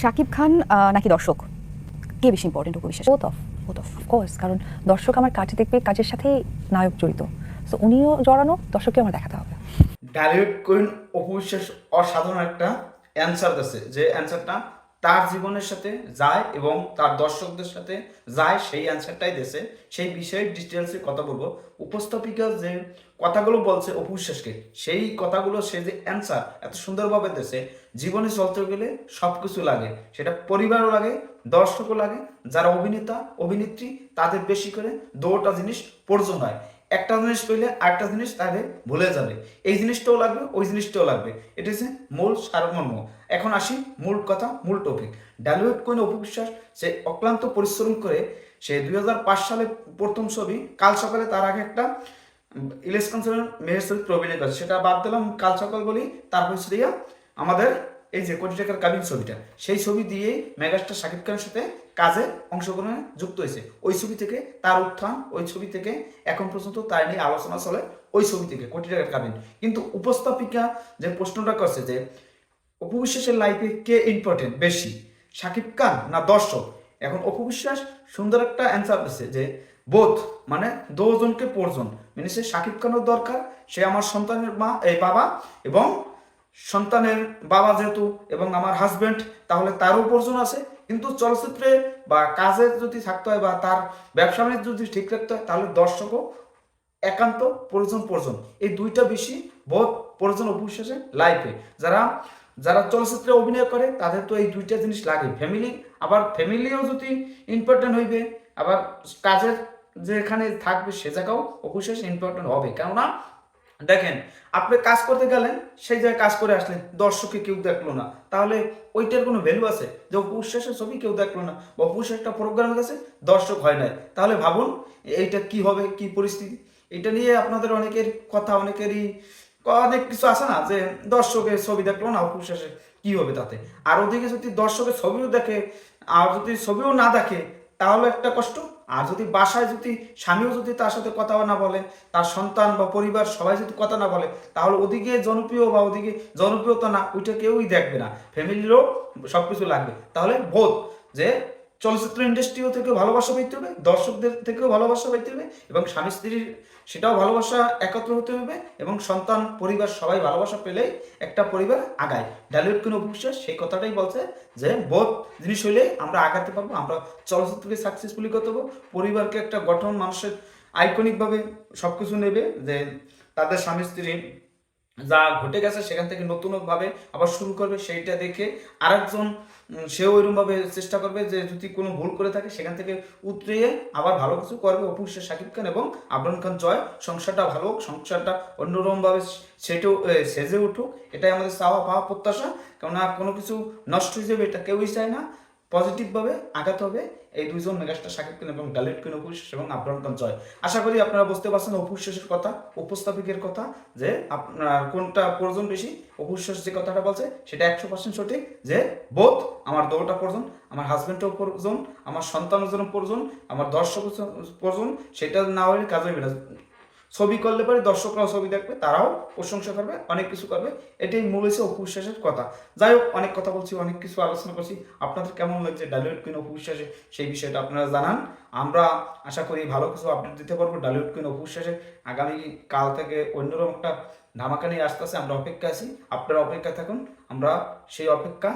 শাকিব খান নাকি দর্শক? কে বেশি ইম্পর্টেন্ট ওকে বিশ্বাস both of both of course কারণ দর্শক আমার কাজে দেখবে কাজের সাথে নায়ক জড়িত। সো উনিও জড়ানো দর্শককে আমার দেখাতে হবে। ডাইরেক্ট কোইন অপবিশ্বাস অসাধারণ একটা অ্যান্সার দিয়েছে যে অ্যান্সারটা তার জীবনের সাথে যায় এবং তার দর্শকদের সাথে যায়, সেই অ্যান্সারটাই দেশে। সেই বিষয়ে ডিটেলসে কথা বলব। উপস্থাপিকা যে কথাগুলো বলছে অপবিশ্বাসকে সেই কথাগুলো সে যে অ্যান্সার এত সুন্দরভাবে দেশে, জীবনে চলতে গেলে সব কিছু লাগে। সেটা পরিবারও লাগে, দর্শকও লাগে, যারা অভিনেতা, অভিনেত্রী, তাদের বেশি করে দুটা জিনিস প্রয়োজন হয়। একটা জিনিস পেলে আরেকটা জিনিস তাহলে ভুলে যাবে। এই জিনিসটাও লাগবে, ওই জিনিসটাও লাগবে। এটা হচ্ছে মূল সারমর্ম। এখন আসি মূল কথা, মূল টপিক ডালিউড কোন অপবিশ্বাস সে অক্লান্ত পরিশ্রম করে, সে দুই হাজার পাঁচ সালে প্রথম ছবি কাল সকালে তার আগে একটা ইলেকশন মেয়ের চরিত্র অভিনয় করেছে সেটা বাদ দিলাম, কাল সকাল বলি, তারপর হচ্ছে আমাদের এই যে কোটি টাকার কাবিন ছবিটা, সেই ছবি দিয়ে মেগাস্টার শাকিব খানের সাথে কাজে অংশগ্রহণে যুক্ত হয়েছে। ওই ছবি থেকে তার উত্থান, ওই ছবি থেকে এখন পর্যন্ত তার নিয়ে আলোচনা চলে ওই ছবি থেকে, কোটি টাকার কাবিন। কিন্তু উপস্থাপিকা যে প্রশ্নটা করছে যে অপবিশ্বাসের লাইফে কে ইম্পর্টেন্ট বেশি? শাকিব খান না দর্শক? এখন অপবিশ্বাস সুন্দর একটা অ্যান্সার দিচ্ছে যে বোধ মানে দুজনকে পরজন। মানে সে শাকিব খানের দরকার, সে আমার সন্তানের মা, এই বাবা এবং সন্তানের বাবা যেহেতু এবং আমার হাজবেন্ড তাহলে তারও প্রয়োজন আছে। কিন্তু চলচ্চিত্রে বা কাজে যদি থাকতে হয় বা তার ব্যবসা যদি ঠিক রাখতে হয়, তাহলে দর্শকও একান্ত প্রয়োজন প্রয়োজন এই দুইটা বেশি বোধ প্রয়োজন অপবিশ্বাসের লাইফে যারা যারা চলচ্চিত্রে অভিনয় করে, তাদের তো এই দুইটা জিনিস লাগে। ফ্যামিলি আবার ফ্যামিলিও যদি ইম্পর্টেন্ট হইবে, আবার কাজের যেখানে থাকবে, সে জায়গাও অবশ্যই ইম্পর্টেন্ট হবে। কেননা দেখেন, আপনি কাজ করতে গেলেন, সেই জায়গায় কাজ করে আসলেন দর্শকে কেউ দেখল না। তাহলে ওইটার কোনো ভ্যালু আছে? যে অপবিশ্বাসের ছবি কেউ দেখল না, বা অপবিশ্বাস একটা প্রোগ্রাম গেছে দর্শক হয় নাই। তাহলে ভাবুন, এইটা কি হবে, কি পরিস্থিতি? এটা নিয়ে আপনাদের অনেকের কথা, অনেকেরই অনেক কিছু আছে না, যে দর্শকের ছবি দেখল না অপবিশ্বাসের কি হবে তাতে? আর ওদিকে যদি দর্শকের ছবিও দেখে, আর যদি ছবিও না দেখে, তাহলে একটা কষ্ট? আর যদি বাসায় যদি স্বামীও যদি তার সাথে কথা না বলে, তার সন্তান বা পরিবার সবাই যদি কথা না বলে, তাহলে ওদিকে জনপ্রিয় বা ওদিকে জনপ্রিয়তা না, ওইটা কেউই দেখবে না। ফ্যামিলিরও সব কিছু লাগবে। তাহলে বোধ যে চলচ্চিত্র ইন্ডাস্ট্রিও থেকে ভালোবাসা পাইতে হবে, দর্শকদের থেকেও ভালোবাসা পাইতে হবে এবং স্বামী স্ত্রীর সেটাও ভালোবাসা একত্র হতে হবে এবং সন্তান, পরিবার সবাই ভালোবাসা পেলেই একটা পরিবার আগায়। ডালিউড কোনো অভিশ্বাস সেই কথাটাই বলছে যে, বোধ জিনিস হইলে আমরা আগাতে পারব, আমরা চলচ্চিত্রকে সাকসেসফুলি করতে পারব পরিবারকে একটা গঠন মানুষের আইকনিকভাবে সব কিছু নেবে যে তাদের স্বামী স্ত্রী যা ঘটে গেছে সেখান থেকে নতুনভাবে আবার শুরু করবে, সেইটা দেখে আরেকজন সেও ওইরকমভাবে চেষ্টা করবে যে যদি কোনো ভুল করে থাকে সেখান থেকে উতরিয়ে আবার ভালো কিছু করবে। অপুষ্য শাকিব খান এবং আবরান খান জয়। সংসারটা ভালো সংসারটা অন্যরকমভাবে সেটাও সেজে উঠুক। এটাই আমাদের চাওয়া পাওয়া প্রত্যাশা। কেননা কোনো কিছু নষ্ট হয়ে যাবে এটা কেউই চায় না। পজিটিভভাবে আগাতে হবে। এই দুইজন মেগাস্টার শাকিব খান এবং ডালিট কিন অপুশ্বাস এবং আব্রাম খান জয়। আশা করি আপনারা বুঝতে পারছেন অপুশ্বাসের কথা, উপস্থাপিকের কথা, যে আপনার কোনটা প্রয়োজন বেশি অপুশ্বাস যে কথাটা বলছে সেটা একশো পার্সেন্ট সঠিক, যে বোধ আমার দৌড়টা প্রয়োজন আমার হাজব্যান্ডও প্রয়োজন আমার সন্তানের জন্য প্রয়োজন আমার দর্শক প্রয়োজন সেটা না হলে কাজ না। ছবি করলে পরে দর্শকরাও ছবি দেখবে, তারাও প্রশংসা করবে, অনেক কিছু করবে। এটাই মূল হচ্ছে অপবিশ্বাসের কথা। যাই হোক, অনেক কথা বলছি, অনেক কিছু আলোচনা করছি। আপনাদের কেমন লাগছে ডালিউড কুইন অপবিশ্বাসে? সেই বিষয়টা আপনারা জানান। আমরা আশা করি ভালো কিছু আপডেট দিতে পারব ডালিউড কুইন অপবিশ্বাসে। আগামী কাল থেকে অন্যরকম একটা ধামাকা নিয়ে আসতে আসে, আমরা অপেক্ষা আছি। আপনারা অপেক্ষা থাকুন। আমরা সেই অপেক্ষা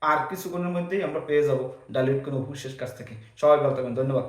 আর কিছুক্ষণের মধ্যেই আমরা পেয়ে যাব ডালিউড কুইন অপবিশ্বাস কাছ থেকে। সবাই ভালো থাকুন, ধন্যবাদ।